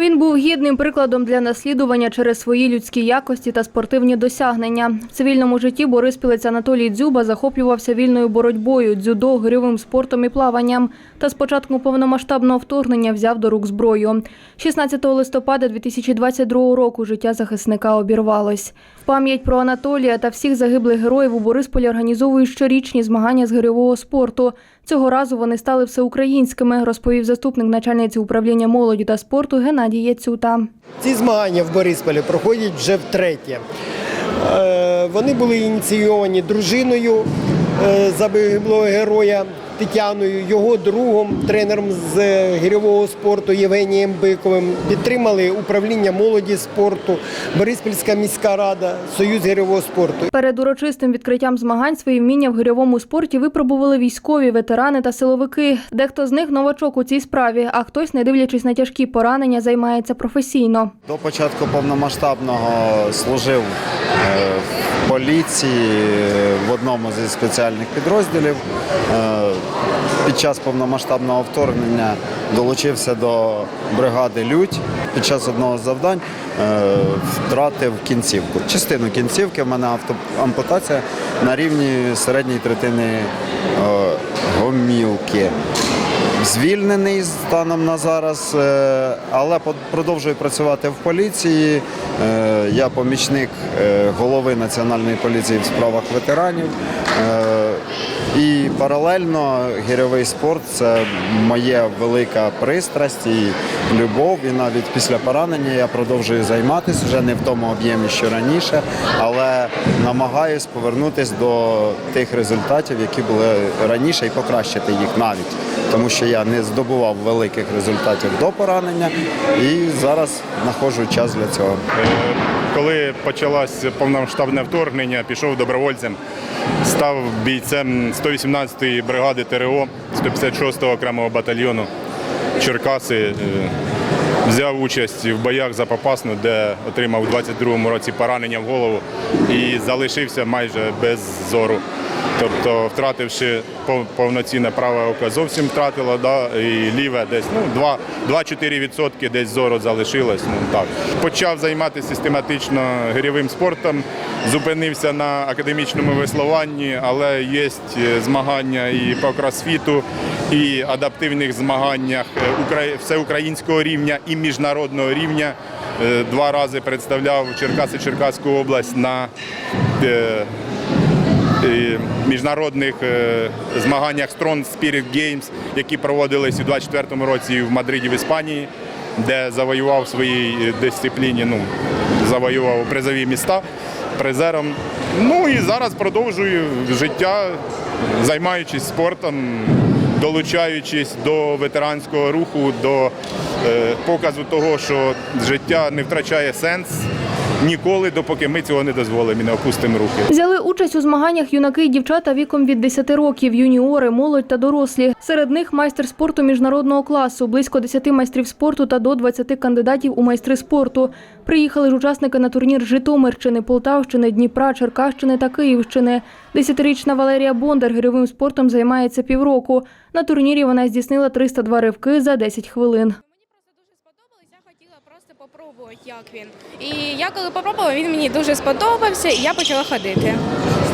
Він був гідним прикладом для наслідування через свої людські якості та спортивні досягнення. В цивільному житті Бориспілець Анатолій Дзюба захоплювався вільною боротьбою, дзюдо, гирьовим спортом і плаванням. Та з початку повномасштабного вторгнення взяв до рук зброю. 16 листопада 2022 року життя захисника обірвалось. В пам'ять про Анатолія та всіх загиблих героїв у Борисполі організовують щорічні змагання з гирьового спорту. Цього разу вони стали всеукраїнськими, розповів заступник начальниці управління молоді та спорту Геннадій Яцюта. Ці змагання в Борисполі проходять вже втретє. Е, Вони були ініційовані дружиною загиблого героя Тетяною, його другом, тренером з е, гірьового спорту Євгенієм Биковим. Підтримали управління молоді спорту, Бориспільська міська рада, Союз гірьового спорту. Перед урочистим відкриттям змагань свої вміння в гирьовому спорті випробували військові, ветерани та силовики. Дехто з них новачок у цій справі, а хтось, не дивлячись на тяжкі поранення, займається професійно. До початку повномасштабного служив е, поліції е, в одному зі спеціальних підрозділів. Е, Під час повномасштабного вторгнення долучився до бригади Людь. Під час одного з завдань е, втратив кінцівку. Частину кінцівки в мене ампутація на рівні середньої третини гомілки звільнений станом на зараз, е, але продовжую працювати в поліції. Е, Я помічник е, голови Національної поліції в справах ветеранів. І паралельно гірьовий спорт це моя велика пристрасть і любов. І навіть після поранення я продовжую займатися вже не в тому об'ємі, що раніше, але намагаюсь повернутися до тих результатів, які були раніше, і покращити їх навіть, тому що я не здобував великих результатів до поранення і зараз знаходжу час для цього. Коли почалось повномасштабне вторгнення, пішов добровольцем, став бійцем 118-ї бригади ТРО 156-го окремого батальйону Черкаси. Е, Взяв участь в боях за Попасну, де отримав у 22-му році поранення в голову і залишився майже без зору. Тобто, втративши повноцінне праве око, зовсім втратило, да, і ліве десь ну, 2-4% десь зору залишилось. Ну, так. Почав займатися систематично гирьовим спортом, зупинився на академічному веслуванні, але є змагання і по кросфіту, і адаптивних змаганнях е, всеукраїнського рівня і міжнародного рівня. Е, Два рази представляв Черкаси Черкаську область на е, е, міжнародних е, змаганнях Strong Spirit Games, які проводились у 24-му році в Мадриді в Іспанії, де завоював в своїй е, дисципліні, ну, завоював призові міста призером. Ну і зараз продовжую життя, займаючись спортом, долучаючись до ветеранського руху, до е, показу того, що життя не втрачає сенс ніколи, допоки ми цього не дозволимо і не опустимо руки. Взяли участь у змаганнях юнаки і дівчата віком від 10 років, юніори, молодь та дорослі. Серед них майстер спорту міжнародного класу, близько 10 майстрів спорту та до 20 кандидатів у майстри спорту. Приїхали ж учасники на турнір Житомирщини, Полтавщини, Дніпра, Черкащини та Київщини. Десятирічна Валерія Бондар гирьовим спортом займається півроку. На турнірі вона здійснила 302 ривки за 10 хвилин. Мені просто дуже сподобалось, я хотіла просто як він. І я коли попробувала, він мені дуже сподобався, і я почала ходити.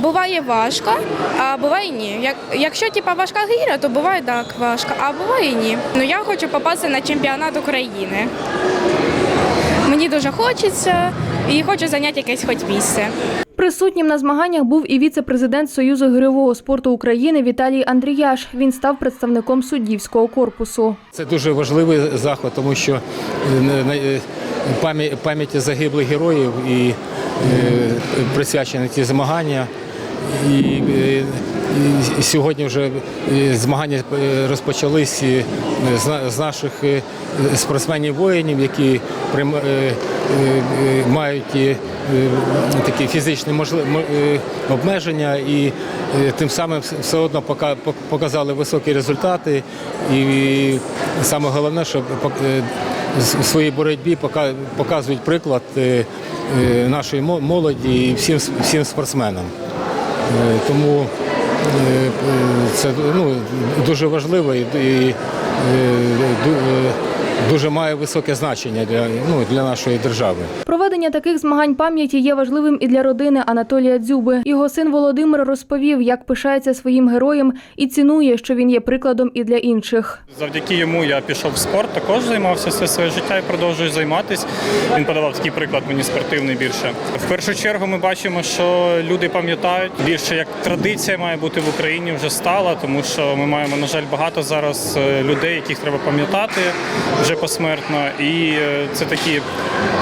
Буває важко, а буває ні. Як, якщо типа важка гіря, то буває так важко, а буває ні. Ну я хочу попасти на чемпіонат України. Мені дуже хочеться і хочу зайняти якесь хоч місце. Присутнім на змаганнях був і віце-президент Союзу гирьового спорту України Віталій Андріяш. Він став представником суддівського корпусу. Це дуже важливий заход, тому що е, е, пам'ять- пам'яті загиблих героїв і е, присвячені ті змагання. І, е, і сьогодні вже змагання е, розпочались е, з наших е, спортсменів-воїнів, які мають такі фізичні обмеження і тим самим все одно показали високі результати. І саме головне, що в своїй боротьбі показують приклад нашої молоді і всім, всім спортсменам. Е, Тому е, е, це ну, дуже важливо і, дуже має високе значення для, ну, для нашої держави. Проведення таких змагань пам'яті є важливим і для родини Анатолія Дзюби. Його син Володимир розповів, як пишається своїм героєм і цінує, що він є прикладом і для інших. Завдяки йому я пішов в спорт, також займався все своє життя і продовжую займатися. Він подавав такий приклад мені спортивний більше. В першу чергу ми бачимо, що люди пам'ятають більше як традиція має бути в Україні вже стала, тому що ми маємо, на жаль, багато зараз е, людей, яких треба пам'ятати вже посмертно. І е, це такі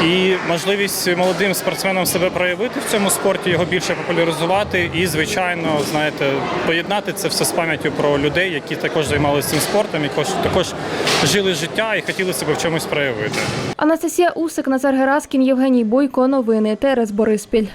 і можливість молодим спортсменам себе проявити в цьому спорті, його більше популяризувати і, звичайно, знаєте, поєднати це все з пам'яттю про людей, які також займалися цим спортом, якож також жили життя і хотіли себе в чомусь проявити. Анастасія Усик, Назар Гераскін, Євгеній Бойко. Новини ТРС Бориспіль.